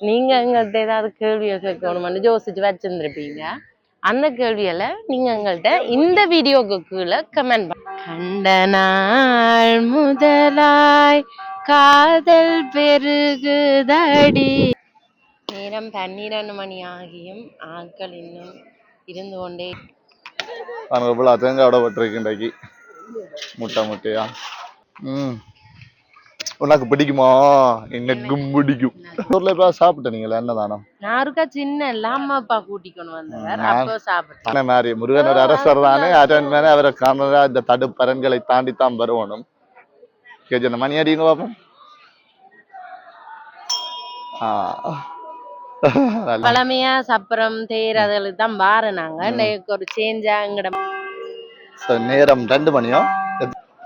நீங்க எங்கள்கிட்ட ஏதாவது கேள்வியை கேட்கணும்னு யோசிச்சு வச்சிருந்திருப்பீங்க. அந்த கேள்வியில நீங்க எங்கள்கிட்ட இந்த வீடியோக்கு கீழே கமெண்ட் கண்ட நாள் முதலாய் காதல் பெருகுதடி. நேரம் பன்னிரண்டு மணி ஆகியும் ஆட்கள் இன்னும் இருந்து கொண்டே தேங்காய் விட பட்டிருக்கு இன்றைக்கு. முட்டை முட்டையா? ம். உனக்கு பிடிக்குமா? எனக்கும் பிடிக்கும். ஊர்ல இப்போ சாப்பிட்ட நீங்களா என்ன தானம்? யாருக்கா சின்ன இல்லாம அப்பா கூட்டிக்கொண்டு வந்தவர். நான் அப்போ சாப்பிட்டேன். மாதிரி முருகன் அரசர் தானே. அரன் மேலே அவரை காணதா இந்த தடுப்பரன்களை தாண்டி தான் வருவணும் கேஜன மணி அடிங்க பாப்போம். பழமையா சப்பரம் தேர் அதுகளுக்கு தான் பாரு நாங்க. ஒரு சேஞ்சா எங்கட So, நேரம் ரெண்டு மணியோ?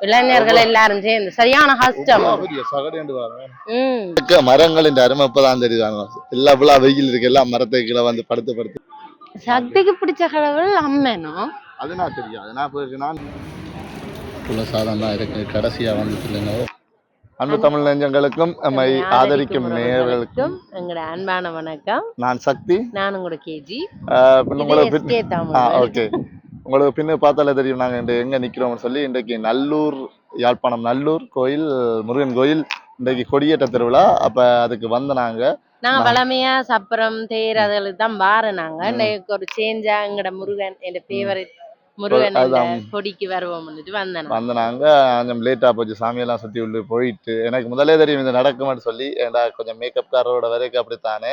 இளைஞர்கள் எல்லாரும் சேர்ந்து. சரியான கஷ்டம். மரங்களின் அருமை இப்பதான் தெரியுதாங்க எல்லா ஃபுல்லா வெயில் இருக்கு எல்லாம் மரத்தை கீழே வந்து படுத்து படுத்து. சக்திக்கு பிடிச்ச கடவுள் அம்மனும் அது நான் தெரியும். அது நான் போயிருக்கு. நான் குல சாதம் தான் இருக்கு. கடைசியா வந்துட்டு இல்லைங்க. அன்பு தமிழ் நெஞ்சங்களுக்கும் நம்மை ஆதரிக்கும் நேயர்களுக்கும் எங்கட அன்பான வணக்கம். நான் சக்தி. நான் உங்களோட கேஜி உங்களுக்கு ஓகே. உங்களுக்கு பின்ன பார்த்தாலே தெரியும் நாங்க இன்று எங்க நிக்கிறோம்னு சொல்லி இன்றைக்கு நல்லூர் யாழ்ப்பாணம் நல்லூர் கோயில் முருகன் கோயில் இன்றைக்கு கொடியேற்ற திருவிழா. அப்ப அதுக்கு வந்த நாங்க நாங்க பழமையா சப்பரம் தேர் அதுகளுக்கு தான் பாரு நாங்க. இன்னைக்கு ஒரு சேஞ்சா எங்கட முருகன் என் ஃபேவரட் முருகன். கொடிக்கு வருவோம் வந்துட்டு வந்த நாங்க. கொஞ்சம் லேட்டா போச்சு சாமியெல்லாம் சுத்தி உள்ள போயிட்டு எனக்கு முதலே தெரியும் இது நடக்கும்னு சொல்லி ஏன்டா கொஞ்சம் மேக்கப் காரரோட வரைக்கும் அப்படித்தானே.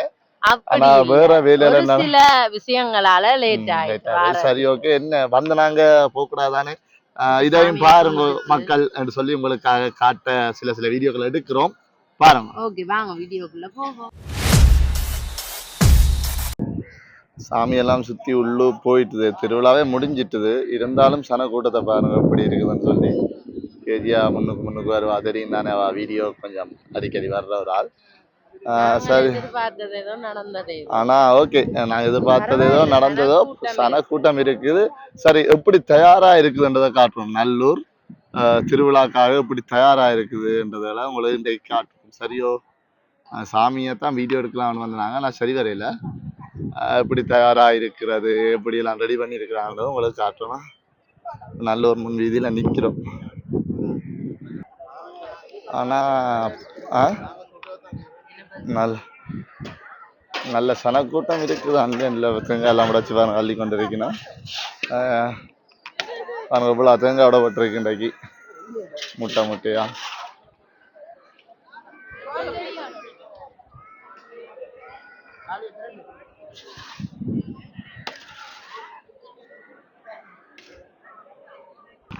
ஆனா வேற வேலையில சில விஷயங்களால லேட் ஆயிடுச்சு சரி ஓகே என்ன வந்த நாங்க போகக்கூடாதானே இதையும் பாருங்க. மக்கள் என்று சொல்லி உங்களுக்காக காட்ட சில சில வீடியோக்கள் எடுக்கிறோம். பாருங்க. ஓகே வாங்க வீடியோக்குள்ள போவோம். சாமியெல்லாம் சுத்தி உள்ளு போயிட்டுது. திருவிழாவே முடிஞ்சிட்டுது. இருந்தாலும் சன கூட்டத்தை பாருங்க எப்படி இருக்குதுன்னு சொல்லி. கேஜியா முன்னுக்கு முன்னுக்கு வருவா. தெரியும் தானே வீடியோ கொஞ்சம் அடிக்கடி வர்ற ஒரு ஆள். சரி. ஆனா ஓகே. நான் எதிர்பார்த்தது ஏதோ நடந்ததோ சன கூட்டம் இருக்குது. சரி எப்படி தயாரா இருக்குதுன்றதை காட்டுறோம் நல்லூர் திருவிழாக்காக எப்படி தயாரா இருக்குதுன்றதெல்லாம் உங்களுக்கு இன்றைக்கு காட்டுறோம் சரியோ? சாமியை தான் வீடியோ எடுக்கலாம்னு வந்தாங்க நான் சரி வரையில. எப்படி தயாரா இருக்கிறது எப்படி எல்லாம் ரெடி பண்ணி இருக்கிறாங்களோ உங்களுக்கு காட்டுறோம்? நல்லூர் முன் வீதியில நிக்கிறோம். ஆனா ஆ? நல்ல நல்ல சனக்கூட்டம் இருக்குது. ஆன்லைனில் தேங்காய் எல்லாம் உடைச்சு பாருங்க அள்ளி கொண்டு இருக்கணும் பாருங்க தேங்காய் விடப்பட்டிருக்கு இன்றைக்கு. முட்டை முட்டையா?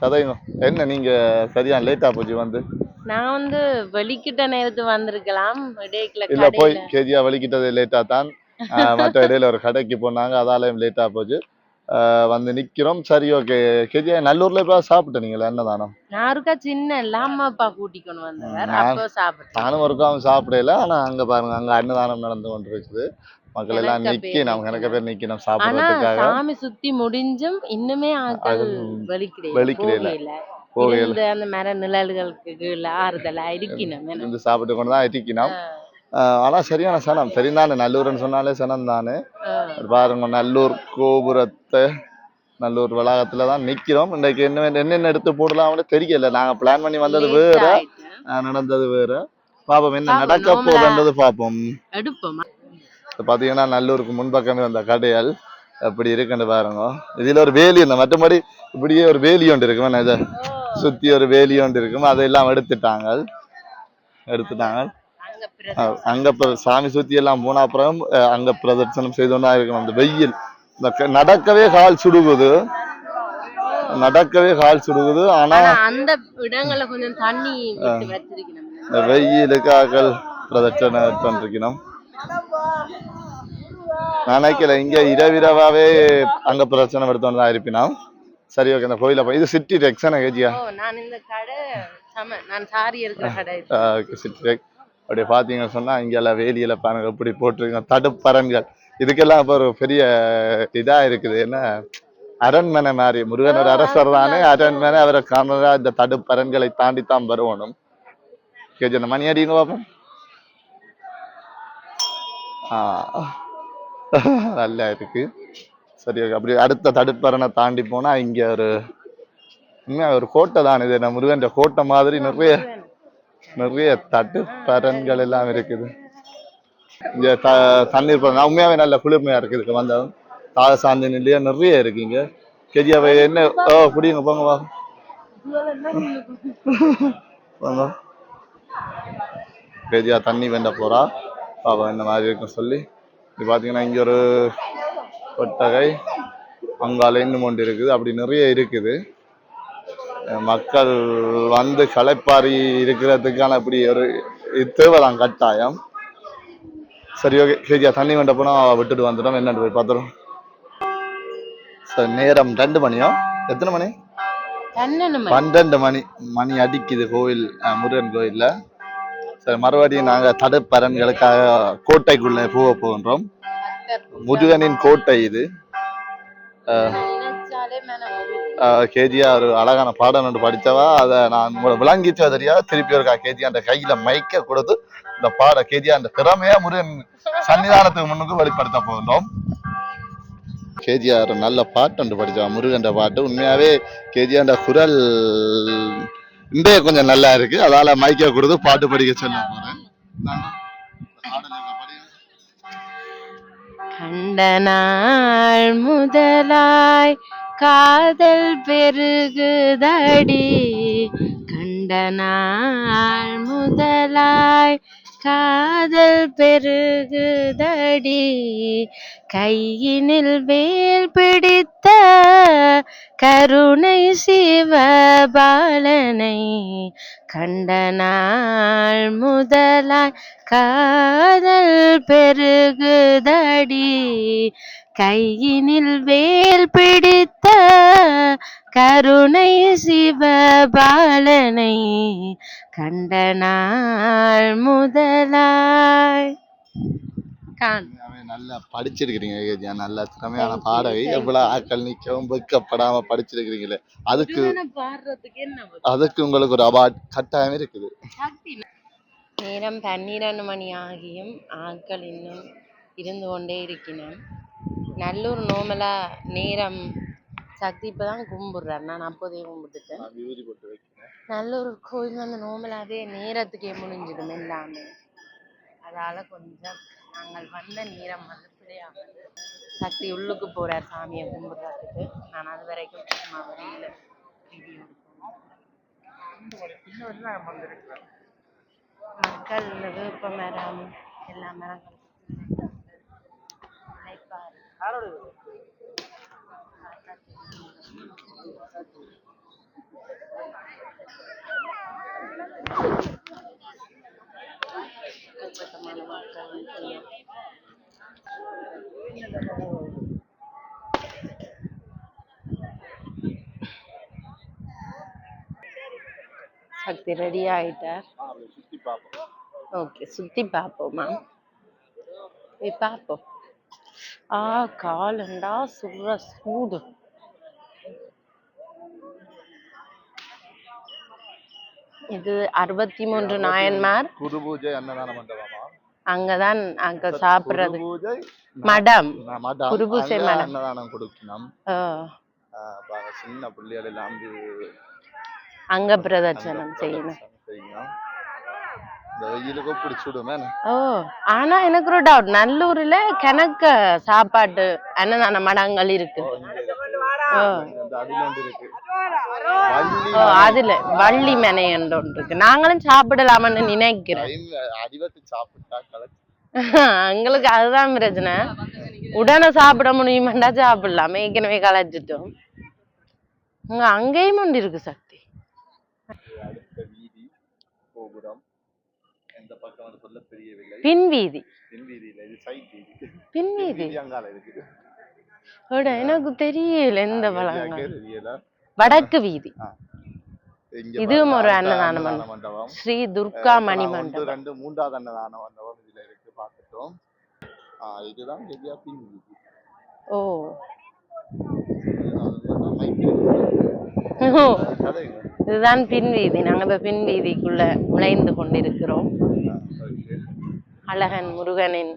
கதைங்க என்ன நீங்க சரியா லேட்டா போச்சு வந்து? நான் வந்து வெளிக்கிட்ட நேரத்து வந்திருக்கலாம். இல்ல போய் கடையில. கேஜியா வலிக்கிட்டது லேட்டா தான். மற்ற இடையில ஒரு கடைக்கு போனாங்க அதாலையும் லேட்டா போச்சு. வந்து நிக்கிறோம். சரி ஓகே கேஜியா நல்லூர்ல போய் சாப்பிட்டீங்களா என்னதானம் யாருக்கா சின்ன இல்லாம அப்பா கூட்டிக்கொண்டு வந்தவர். நான் அப்போ சாப்பிட்டேன். நானும் ஒருக்காவும் சாப்பிடல. ஆனா அங்க பாருங்க அங்க அன்னதானம் நடந்து கொண்டு இருக்குது மக்கள் எல்லாம் நிக்கி பேர் நம்ம கணக்க பேர் நிக்கணும் ஆனா சாப்பிடுறதுக்காக. சாமி சுத்தி முடிஞ்சும் இன்னுமே ஆட்கள் அது வெளிக்கிடையில வெளிக்கிடையில. போகையில இருந்து அந்த மர நிழல்களுக்கு ஆறுதலா இருக்கணும் இருந்து சாப்பிட்டு கொண்டு தான் இருக்கணும் ஆனா சரியான சனம். சரிதானே நல்லூர்னு சொன்னாலே சனம் தானே. பாருங்க நல்லூர் கோபுரத்தை நல்லூர் வளாகத்துல தான் நிக்கிறோம். இன்றைக்கு என்ன என்னென்ன எடுத்து போடலாம்னு தெரியல. நாங்க பிளான் பண்ணி வந்தது வேற. நடந்தது வேற. பாப்போம் என்ன நடக்க. போகுதுன்றது பாப்போம். பாத்தீங்கன்னா நல்லூருக்கு முன்பக்கமே வந்த கடையால் அப்படி இருக்குன்னு பாருங்க. இதுல ஒரு வேலி இந்த மற்றபடி இப்படியே ஒரு வேலி ஒன்று இருக்கும் இதை சுத்தி ஒரு வேலி ஒன்று இருக்கும். அதெல்லாம் எடுத்துட்டாங்க. எடுத்துட்டாங்க. அங்க சாமி சுத்தி எல்லாம் போன அப்புறம் அங்க பிரதர்சனம் செய்தோன்னா இருக்கணும். அந்த வெயில். நடக்கவே கால் சுடுகுது. நடக்கவே கால் சுடுகுது. ஆனா அந்த இடங்கள்ல கொஞ்சம் தண்ணி விட்டு வச்சிருக்கணும். இந்த வெயிலுக்கு ஆக்கள் பிரதட்சணை பண்ணிருக்கணும் நான் நினைக்கல இங்க இரவிரவாவே அங்க பிரச்சனை எடுத்தோன்னு தான் இருப்பினோம். சரி ஓகே இந்த கோயில போய் இது சிட்டி டெக்ஸான கேஜியா? ஓ நான் இந்த கடை சம நான் சாரி இருக்கிற கடை சிட்டி டெக். அப்படியே பார்த்தீங்கன்னு சொன்னா இங்க எல்லாம் வேலியில பாருங்க எப்படி போட்டிருக்கோம் தடுப்பரன்கள் இதுக்கெல்லாம் இப்போ ஒரு பெரிய இதா இருக்குது என்ன? அரண்மனை மாதிரி முருகன் ஒரு அரசர் தானே அரண்மனை அவரை காணதா இந்த தடுப்பரன்களை தாண்டி தான் வருவணும் கேஜி மணி அடிங்க பார்ப்போம் ஆ நல்லா இருக்கு. சரி அப்படி அடுத்த தடுப்பரணை தாண்டி போனா இங்க ஒரு உண்மையாக ஒரு கோட்டை தான் இது. நம்ம முருகன் கோட்டை மாதிரி நிறைய நிறைய தட்டுப்பரன்கள் எல்லாம் இருக்குது. இங்க த தண்ணீர் ப- உண்மையாவே நல்ல குளிர்மையா இருக்குது. இதுக்கு வந்தாலும் தாக சாந்தி நிலையா நிறைய இருக்குங்க கெஜியாவை என்ன ஓ குடிங்க போங்க வா. போங்க கெஜியா தண்ணி வேண்ட போறா. பாப்பா இந்த மாதிரி இருக்கும் சொல்லி. இது பாத்தீங்கன்னா இங்க ஒரு ஒட்டகை அங்கால இன்னும் ஒன்று இருக்குது. அப்படி நிறைய இருக்குது. மக்கள் வந்து களைப்பாரி இருக்கிறதுக்கான இப்படி ஒரு தேவைதான் கட்டாயம். சரி ஓகே. கேஜியா தண்ணி வேண்ட போனா விட்டுட்டு வந்துட்டோம். என்னன்னு போய் பார்த்துரும் சார் நேரம் ரெண்டு மணியோ? எத்தனை மணி? பன்னெண்டு மணி. மணி. அடிக்குது கோவில் முருகன் கோயில்ல. சரி மறுபடியும் நாங்க தடுப்பரன்களுக்காக கோட்டைக்குள்ள போக போகின்றோம். முருகனின் கோட்டை இது. ஒரு அழகான பாடம் ஒன்று படித்தவா? அதை நான் உங்களை விளங்கிச்சா தெரியாது திருப்பி ஒரு கேஜியா அந்த கையில மைக்க கொடுத்து இந்த பாட கேஜியா அந்த திறமையா முருகன் சன்னிதானத்துக்கு முன்னுக்கு வெளிப்படுத்த போகின்றோம். கேஜிஆர் நல்ல பாட்டு ஒன்று படித்தா முருகன் பாட்டு. உண்மையாவே கேஜிஆர் குரல் இன்றைய கொஞ்சம் நல்லா இருக்கு. அதால மைக்க கொடுத்து பாட்டு படிக்க சொல்ல போறேன். கண்ட நாள் முதலாய் காதல் பெருகுதடி. கண்ட நாள் முதலாய் காதல் பெருகுதடி. கையினில் வேல் பிடித்த கருணை சிவபாலனை கண்ட நாள் முதலாய் காதல் பெருகுதடி. கையினில் வேல் பிடித்த கருணை சிவபாலனை கண்ட நாள் முதலாய். நல்லா படிச்சிருக்கிறீங்க நல்ல திறமையான பாடகை. எவ்வளவு ஆக்கள் நிக்கவும் வெக்கப்படாம படிச்சிருக்கிறீங்களே. அதுக்கு பாடுறதுக்கு என்ன அதுக்கு உங்களுக்கு ஒரு அவார்ட் கட்டாயம் இருக்குது. நேரம் பன்னிரண்டு மணி ஆகியும். ஆட்கள் இன்னும் இருந்து கொண்டே இருக்கிறேன் நல்லூர் நோமலா நேரம் சக்தி இப்பதான் கும்பிடுறார். நான் அப்போதே கும்பிட்டுட்டேன். நல்லூர் கோயில் வந்து நோமலாவே நேரத்துக்கே முடிஞ்சிடும் எல்லாமே. அதால கொஞ்சம் நாங்கள் வந்த நேரம் வந்து பிழையாகுது சக்தி உள்ளுக்கு போறார் சாமியை கும்பிடுறதுக்கு. நான் அது வரைக்கும் சும்மா வெளியில வீடியோ மக்கள் இந்த வேப்ப மரம் எல்லா மரங்களும் உழைப்பாரு. எக்கச்சக்கமான மக்கள் நிற்கிறாங்க. சக்தி ரெடி ஆயிட்டார் சுத்தி பார்ப்போம் ஓகே சுத்தி பார்ப்போமா போய் பார்ப்போம் ஆ காலண்டா சுடுற சூடு. இது அறுபத்தி மூன்று நாயன்மார். குரு பூஜை அன்னதான மண்டபமா? அங்கதான் அங்க சாப்பிடுறது. குரு பூஜை மடம். குரு பூஜை மடம். அன்னதானம் கொடுக்கணும். சின்ன பிள்ளைகள் எல்லாம் அங்க பிரதட்சணம் செய்யணும் செய்யணும் இந்த வெயிலுக்கு பிடிச்சுடுமே ஓ ஆனா எனக்கு ஒரு டவுட் நல்லூர்ல கணக்க சாப்பாட்டு அன்னதான மடங்கள் இருக்கு. அதுல வள்ளி மெனை என்று ஒன்று இருக்கு. நாங்களும் சாப்பிடலாம்னு நினைக்கிறேன் எங்களுக்கு அதுதான் பிரச்சனை. உடனே சாப்பிட முடியுமாண்டா சாப்பிடலாம். ஏற்கனவே கலைச்சிட்டோம் அங்க அங்கேயும் ஒன்று இருக்கு சக்தி அடுத்த வீதி கோபுரம் எந்த பக்கம் வந்து சொல்ல தெரியவில்லை பின் வீதி தென் வீதியில இது சைட் வீதி பின் வீதி வீதி அங்கால இருக்குது அட, எனக்கு தெரியல எந்த பழங்கள் வடக்கு வீதி இதுவும் ஒரு அன்னதான மண்டபம் ஸ்ரீ துர்கா மணி மண்டபம் ரெண்டு மூன்றாவது அன்னதான மண்டபம் இதுல இருக்கு பார்த்துட்டோம் ஆஹ் இதுதான் கெதியா பின் வீதி ஓ இதுதான் பின் வீதி நாங்க இப்ப பின் வீதிக்குள்ள நுழைந்து கொண்டிருக்கிறோம். அழகன் முருகனின்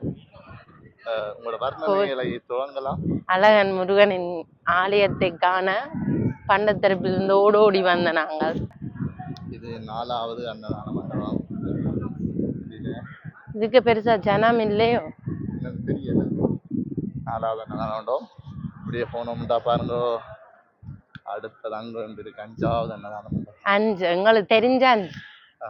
அழகன் முருகனின் ஆலயத்தை காண பண்டத்தரப்பிலிருந்து ஓடோடி வந்த நாங்கள். இது நாலாவது அன்னதான மண்டபம். இது இதுக்கு பெருசா ஜனம் இல்லையோ? தெரியல. நாலாவது அன்னதான மண்டபம். இப்படியே போனோம்டா பாருங்க. அடுத்தது அங்க இருக்கு அஞ்சாவது அன்னதான மண்டபம். அஞ்சு எங்களுக்கு தெரிஞ்ச அஞ்சு ஆ.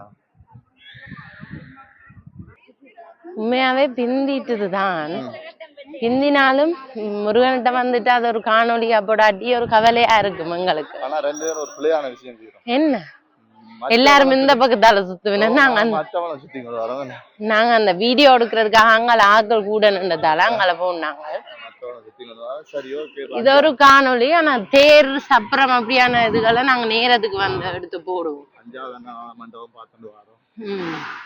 உண்மையாவே பிந்திட்டுது தான் பிந்தினாலும் முருகன்கிட்ட வந்துட்டு அது ஒரு காணொலியா போடாட்டி ஒரு கவலையா இருக்கும் எங்களுக்கு. என்ன? எல்லாரும் இந்த பக்கத்தால சுத்துவினா. நாங்க நாங்க அந்த வீடியோ எடுக்கிறதுக்காக அங்கால ஆட்கள் கூட நின்றதால அங்கால போனாங்க இது ஒரு காணொளி. ஆனா தேர் சப்பரம் அப்படியான இதுகளை நாங்க நேரத்துக்கு வந்து எடுத்து போடுவோம். அஞ்சாவது மண்டபம் பார்த்துட்டு வரோம்.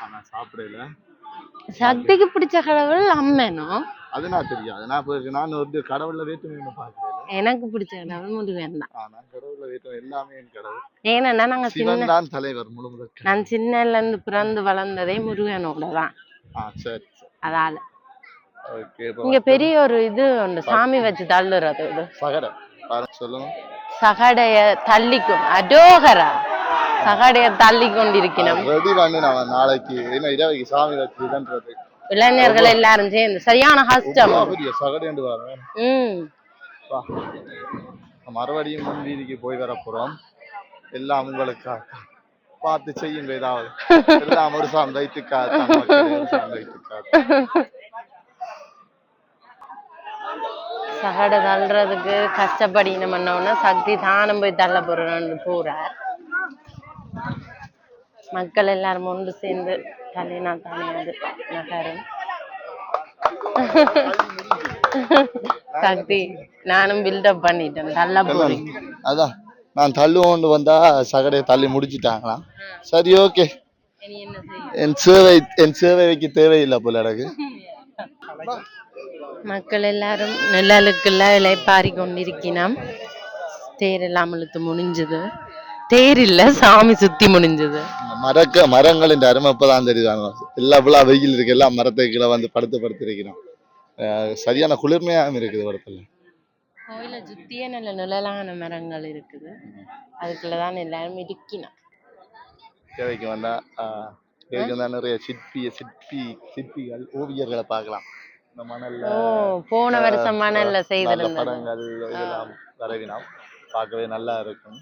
ஆனா சாப்பிடல. சக்திக்கு பிடிச்ச கடவுள் அம்மனும் அது நான் தெரியாது நான் போயிருக்கு. நான் வந்து கடவுள்ல வேற்றுமை பார்க்கல எனக்கு பிடிச்ச கடவுள் முருகன் தான். கடவுள்ல வேற்றுமை எல்லாமே என் கடவுள். ஏன்னா நாங்க சின்ன தான் தலைவர் முழு நான் சின்னல இருந்து பிறந்து வளர்ந்ததே முருகனோட தான். சரி அதால. இங்க பெரிய ஒரு இது உண்டு. சாமி வச்சு தள்ளுறது இது. சகட. சொல்லுங்க. சகடைய தள்ளிக்கும். அடோகரா. சகடைய தள்ளி கொண்டிருக்கணும் ரெடி பண்ணி நான் நாளைக்கு என்ன இரவைக்கு சாமி வச்சு இதுன்றது இளைஞர்கள் எல்லாரும் சேர்ந்து சரியான கஷ்டம். பெரிய சகடேண்டு வரேன் ம். மறுபடியும் முன் வீதிக்கு போய் வர போறோம் எல்லாம் உங்களுக்காக பார்த்து செய்யுங்க ஏதாவது. எல்லாம் ஒரு சாம் வைத்துக்காக சகடை தள்ளுறதுக்கு கஷ்டப்படின பண்ணோன்னா சக்தி தானும் போய் தள்ள போறோம்னு போறார். மக்கள் எல்லாரும் ஒன்று சேர்ந்து தள்ளினா தானே அது நகரும். சக்தி நானும் பில்டப் பண்ணிட்டேன். தள்ள போறேன். அதான் நான் தள்ளு கொண்டு வந்தா சகடையை தள்ளி முடிச்சிட்டாங்களாம் சரி ஓகே. என் சேவை என் சேவைக்கு தேவையில்லை போல எனக்கு மக்கள் எல்லாரும் நிழலுக்குள்ள இலைப்பாரி கொண்டிருக்கினோம். தேர் எல்லாம் இழுத்து முடிஞ்சது தேர் இல்ல சாமி சுத்தி முடிஞ்சது. மரக்க மரங்களின் அருமை இப்பதான் தெரியுதாங்க எல்லா ஃபுல்லா வெயில் இருக்கு எல்லாம் மரத்தை கீழே வந்து படுத்து படுத்து இருக்கிறோம். அஹ் சரியான குளிர்மையாகவும் இருக்குது இடத்துல கோயிலை சுத்தியே நல்ல நிழலான மரங்கள் இருக்குது. அதுக்குள்ளதான் எல்லாரும் இருக்கணும். தேவைக்கு வந்தா ஆஹ் தேவைக்கு வந்தா நிறைய சிற்பி சிற்பி சிற்பிகள் ஓவியர்களை பார்க்கலாம். இந்த மணல்ல போன வருஷம் மணல்ல நல்ல செய்திருந்தது. படங்கள் இதெல்லாம் வரைவினோம் பார்க்கவே நல்லா இருக்கும்.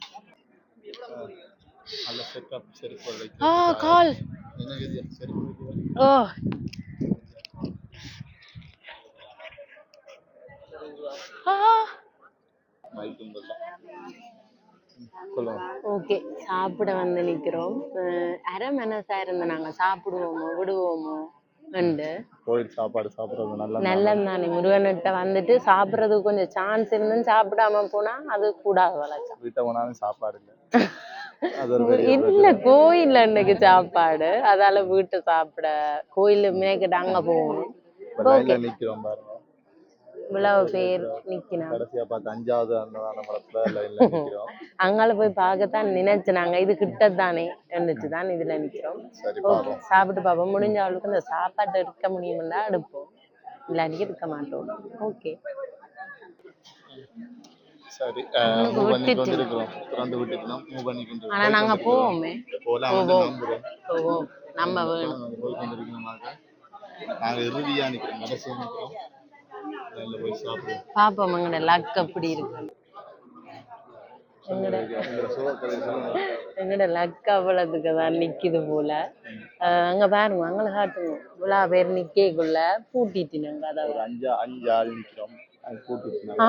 ஓகே. சாப்பிட வந்து நிக்கிறோம். அஹ் அரை மனசா இருந்த நாங்க சாப்பிடுவோமோ விடுவோமோ? கோயில் சாப்பாடு சாப்பிடுறது நல்லா நல்லது தானே. முருகன்கிட்ட வந்துட்டு சாப்பிடுறதுக்கு கொஞ்சம் சான்ஸ் இருந்தும் சாப்பிடாம போனா அது கூடாது வழக்கம். வீட்டை போனாலும் சாப்பாடு இல்லை. இல்ல கோயில்ல அன்னைக்கு சாப்பாடு. அதால வீட்டு சாப்பிட கோயில்ல மேய்க்கிட்ட அங்க போகணும். இவ்வளவு பேர் நிக்கணும் அங்கால போய் பார்க்கத்தான் நினைச்சுனாங்க. இது கிட்ட தானே இருந்துச்சு தான் இதுல நிக்கிறோம் பாப்போம் சாப்பிட்டு பார்ப்போம். முடிஞ்ச அளவுக்கு இந்த சாப்பாட்டை எடுக்க முடியும்னா எடுப்போம். இல்லாட்டி எடுக்க மாட்டோம். ஓகே சரி மூவ் பண்ணி கொண்டு இருக்கிறோம் திறந்து விட்டுக்கலாம் மூவ் பண்ணி கொண்டு ஆனா நாங்க போவோமே. போலாம் போவோம். நம்ம வேணும். நாங்க போய் கொண்டு இருக்கிறோம் நாங்க இறுதியா நிக்கிறோம் கடைசியா நிக்கிறோம் லைன்ல போய் சாப்பிடுவோம். பாப்போம். எங்கட லக் அப்படி இருக்கு. எங்கட லக் அவ்வளவுக்கு தான் நிக்குது போல. அங்க பாருங்க அங்கே காட்டுங்க. இவ்வளோ பேர் நிக்கக்குள்ள பூட்டிட்டுனாங்க அதாவது ஒரு அஞ்சா அஞ்சு ஆள் நிக்கிறோம். அது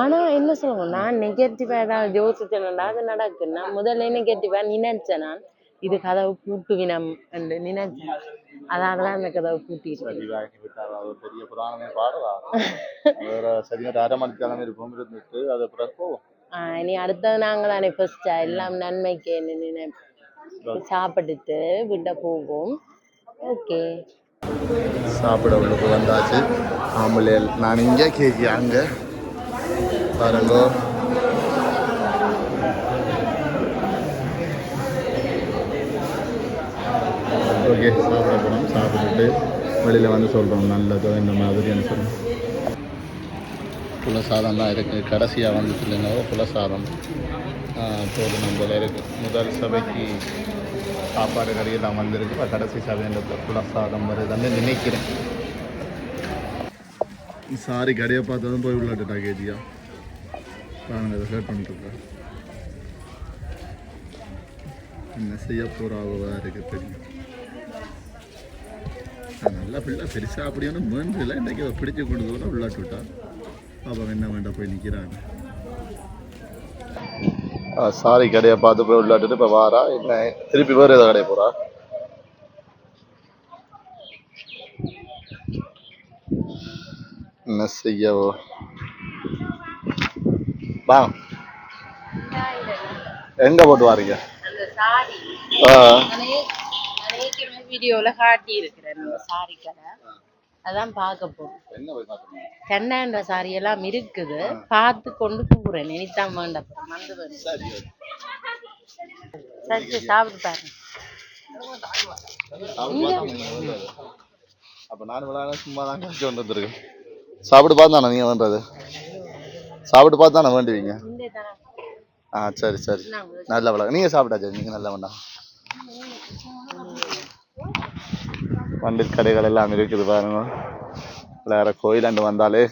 ஆனா என்ன சொல்லுவோம்? நான் நெகட்டிவா ஏதாவது யோசிச்சேன்டா அது நடக்கு. நான் முதல்ல நெகட்டிவா நினைச்சேன் நான். இது கதவு பூட்டுவினம் என்று நினைச்சேன். அதனாலதான் அந்த கதவு பூட்டிட்டு இனி அடுத்தது நாங்க தானே ஃபர்ஸ்டா எல்லாம் நன்மைக்கு நினைப்போம் சாப்பிட்டுட்டு விட்ட போவோம். ஓகே சாப்பிட உள்ளுக்கு வந்தாச்சு. ஆம்பளையல் நான் இங்கே கேஜி அங்கே. பாருங்கோ. ஓகே சாப்பிட போகிறோம் சாப்பிட்டுட்டு வெளியில் வந்து சொல்கிறோம் நல்லதோ இந்த மாதிரின்னு சொல்லுவோம் புலசாதம் தான் இருக்குது கடைசியாக வந்து இல்லைங்க புலசாதம். போதும் நம்மள இருக்கு முதல் சபைக்கு சாப்பாடு கறியெல்லாம் வந்திருக்கு இப்போ கடைசி சாதம் புலசாதம் வருதுன்னு நினைக்கிறேன். சாரி கடையை பார்த்ததும் போய் உள்ளாட்டுட்டா கேஜியா நாங்கள் அதை ஹேட் பண்ணிட்டுருக்கேன் என்ன செய்ய போறாவோ இருக்கு தெரியும். நல்லா பிள்ளை அப்படியே ஒன்றும் மேன்றில்லை இன்றைக்கி அதை பிடிச்சி கொண்டு போகிறோம் உள்ளாட்டு விட்டா. அப்போ என்ன வேண்டாம் போய் நிற்கிறாங்க சாரி கடையை பார்த்து போய் உள்ளாட்டுட்டு இப்போ வாரா? என்ன திருப்பி வேறு ஏதோ கடையை போகிறா என்ன செய்யவோ வாங்க எங்க போட்டு வாரீங்க? வீடியோல காட்டி இருக்கிறேன் சாரி கடை. அதான் பார்க்க போறோம் கண்ணாண்ட சாரி எல்லாம் இருக்குது பார்த்து கொண்டு போறேன் நினைத்தான் வேண்டாம் வந்து வேணும் சரி சாப்பிட்டு பாருங்க. அப்போ நான் விளையாட சும்மா தான் காசு கொண்டு வந்துருக்கேன். சாப்பிட்டு பார்த்து தானே நீங்கள் வேண்டது சாப்பிட்டு பார்த்து தானே வேண்டுவீங்க? ஆ சரி சரி. நல்ல விளையாட நீங்கள் சாப்பிட்டாச்சு? நீங்கள் நல்லா வேண்டாம் வண்டி கடைகள் எல்லாம் இருக்குது பாருங்க. வேறு கோயிலாண்டு வந்தாலே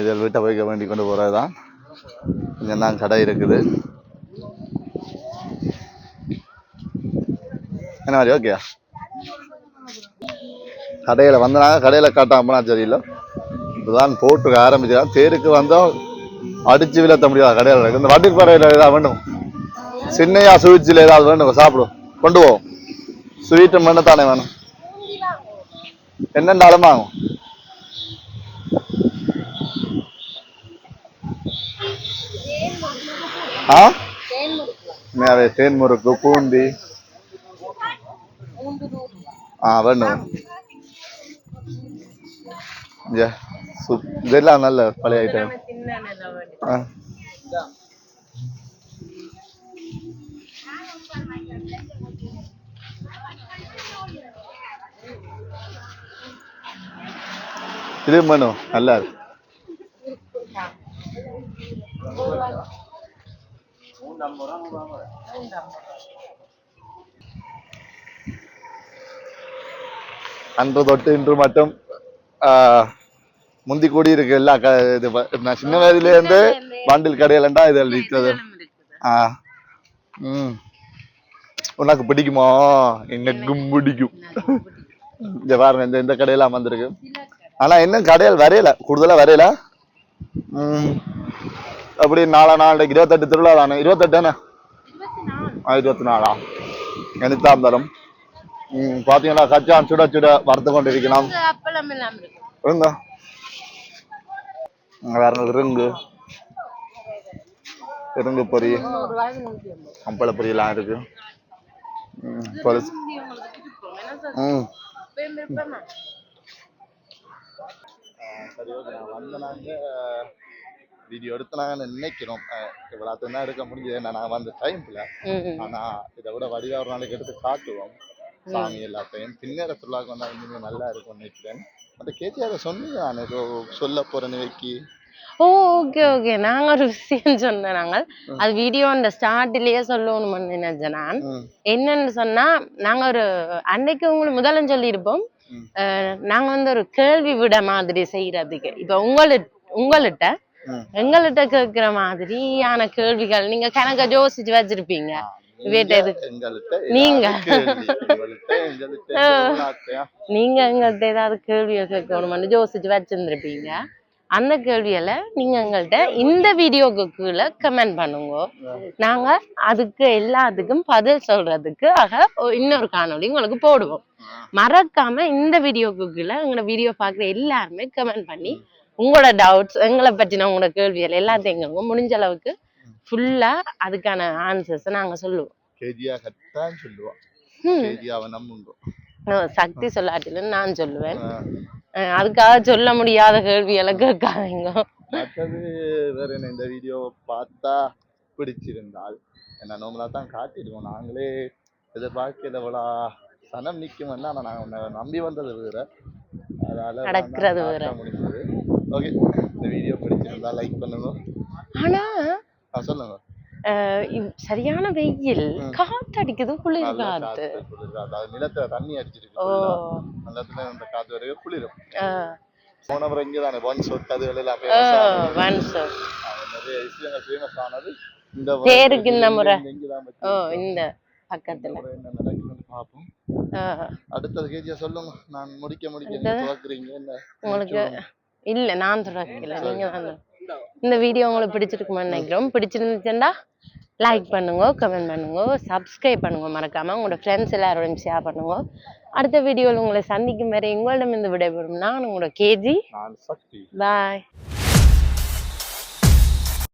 இதில் வீட்டை போய்க்க வேண்டி கொண்டு போகிறது தான் இங்கே தான் கடை இருக்குது. என்ன மாதிரி ஓகே கடையில் வந்தனாங்க கடையில் காட்டாமனா சரியில்லை. இதுதான் போட்டு ஆரம்பிச்சுதான் தேருக்கு வந்தோம் அடித்து விழத்த முடியாது கடையில் இருக்குது இந்த வண்டிக்கு பறவையில் ஏதாவது வேண்டும் சின்னையா சுவிட்சில் ஏதாவது வேண்டும் சாப்பிடுவோம் கொண்டு போவோம் ஸ்வீட்டும் வேணும் தானே வேணும். என்னென்னாலும் வாங்கும் ஆ மேவே தேன் முறுக்கு பூந்தி ஆ வேணும் ஏ சூப் இதெல்லாம் நல்ல பழைய ஐட்டம் இது வேணும் நல்லா இருக்கு. அன்று தொட்டு இன்று மட்டும் முந்தி கூடி இருக்கு எல்லா க இது நான் சின்ன வயதுல இருந்து பாண்டில் கடையிலண்டா இது விற்கிறது ஆ ம். உனக்கு பிடிக்குமா? எனக்கும் பிடிக்கும். இந்த பாருங்க இந்த இந்த கடையெல்லாம் வந்திருக்கு. ஆனா இன்னும் கடையில் வரையல. கூடுதலா வரையல. ம். அப்படி நாலா நாளைக்கு இருபத்தெட்டு திருவிழா தானே? இருபத்தெட்டு தானே? இருபத்தி நாலா. எனித்தாம் தரம் ம் பாத்தீங்கன்னா கச்சான் சுட சுட வறுத்து கொண்டு இருக்கலாம் அப்பளம் எல்லாம் இருக்கு. இருங்க. அங்க வேற இருங்கு? இருங்கு பொரி. அம்பள பொரியெல்லாம் இருக்கு. ம், பொரிச்சு பூந்தி உங்களுக்கு பிடிக்கும் என்ன சார் ஓகே. நான் வந்தனாங்க வீடியோ எடுத்தனாங்கன்னு நினைக்கிறோம். இவ்வளோத்தையும் தான் எடுக்க முடிஞ்சது. ஏன்னா நான் வந்து டைம்ல ஆனா இதை விட வடிவா ஒரு நாளைக்கு எடுத்து காட்டுவோம். சாமி எல்லாத்தையும். பின்னேற திருவிழாக்கு வந்தா இன்னும் நல்லா இருக்கும்னு நினைக்கிறேன். அந்த அதை சொன்னீங்க நான் ஏதோ சொல்ல போறேன்னு வைக்கி ஓ ஓகே ஓகே. நாங்க ஒரு விஷயம் சொன்னோம் நாங்கள். அது வீடியோ அந்த ஸ்டார்ட்லயே சொல்லணும்னு நினைச்சேன் நான். என்னன்னு சொன்னா நாங்க ஒரு அன்னைக்கு உங்களுக்கு முதல்ல சொல்லியிருப்போம். நாங்க வந்து ஒரு கேள்வி விட மாதிரி செய்யறதுக்கு இப்ப உங்கள்ட்ட உங்கள்ட்ட. எங்கள்கிட்ட கேட்கிற மாதிரியான கேள்விகள் நீங்க கணக்க யோசிச்சு வச்சிருப்பீங்க. நீங்க. நீங்க. எங்கள்கிட்ட ஏதாவது கேள்வியை கேட்கணும்னு யோசிச்சு வச்சிருந்திருப்பீங்க. அந்த கேள்வியில நீங்க எங்கள்கிட்ட இந்த வீடியோக்கு கீழே கமெண்ட் பண்ணுங்க. நாங்க அதுக்கு எல்லாத்துக்கும் பதில் சொல்றதுக்கு ஆக இன்னொரு காணொளி உங்களுக்கு போடுவோம். மறக்காம இந்த வீடியோக்கு கீழே எங்களோட வீடியோ பார்க்குற எல்லாருமே கமெண்ட் பண்ணி உங்களோட டவுட்ஸ் எங்களை பற்றின உங்களோட கேள்விகள் எல்லாத்தையும் எங்களுக்கு முடிஞ்ச அளவுக்கு ஃபுல்லா அதுக்கான ஆன்சர்ஸ் நாங்க சொல்லுவோம். சக்தி சொல்லாட்டிலும் நான் சொல்லுவேன். அதுக்காக சொல்ல முடியாத கேள்விகளை கேட்காதீங்க. மற்றது வேற என்ன இந்த வீடியோ பார்த்தா பிடிச்சிருந்தால் என்ன நோம்பலா தான் காட்டிடுவோம். நாங்களே எதிர்பார்க்கல இவ்வளோ சனம் நிற்கும்னா ஆனால் நாங்கள் உன்னை நம்பி வந்தது வேற. அதால நடக்கிறது வேற. முடிஞ்சது. ஓகே இந்த வீடியோ பிடிச்சிருந்தா லைக் பண்ணுங்க. ஆனா ஆ, சொல்லுங்க. சரியான வெயில் காத்தடிக்குது குளிர் காத்து. நிலத்துல தண்ணி அடிச்சிருக்கு அந்த இடத்துல அந்த காத்து வரைக்கும் குளிரும். அஹ், போன அப்புறம் இங்கே தானே ஒன் அது எல்லாம் once. நிறைய விஷயங்கள் ஃபேமஸ் ஆனது. இந்த தேருக்கு இந்த முறை. ஓ இந்த பக்கத்துல. என்ன நடக்குதுன்னு பார்ப்போம். அடுத்தது கேஜியா சொல்லுங்க. நான் முடிக்க முடிக்க நீங்க துவக்குறீங்க என்ன உங்களுக்கு இல்ல நான் தொடக்கல நீங்க தான் இந்த வீடியோ உங்களுக்கு பிடிச்சிருக்குமான்னு நினைக்கிறோம். பிடிச்சிருந்துச்சுன்னா லைக் பண்ணுங்க கமெண்ட் பண்ணுங்க சப்ஸ்கிரைப் பண்ணுங்க. மறக்காம உங்களோட ஃப்ரெண்ட்ஸ் எல்லாரோடையும் ஷேர் பண்ணுங்க. அடுத்த வீடியோவில் உங்களை சந்திக்கும் வரை உங்களிடம் இந்த விடைபெறும். நான் உங்களோட கேஜி. பாய்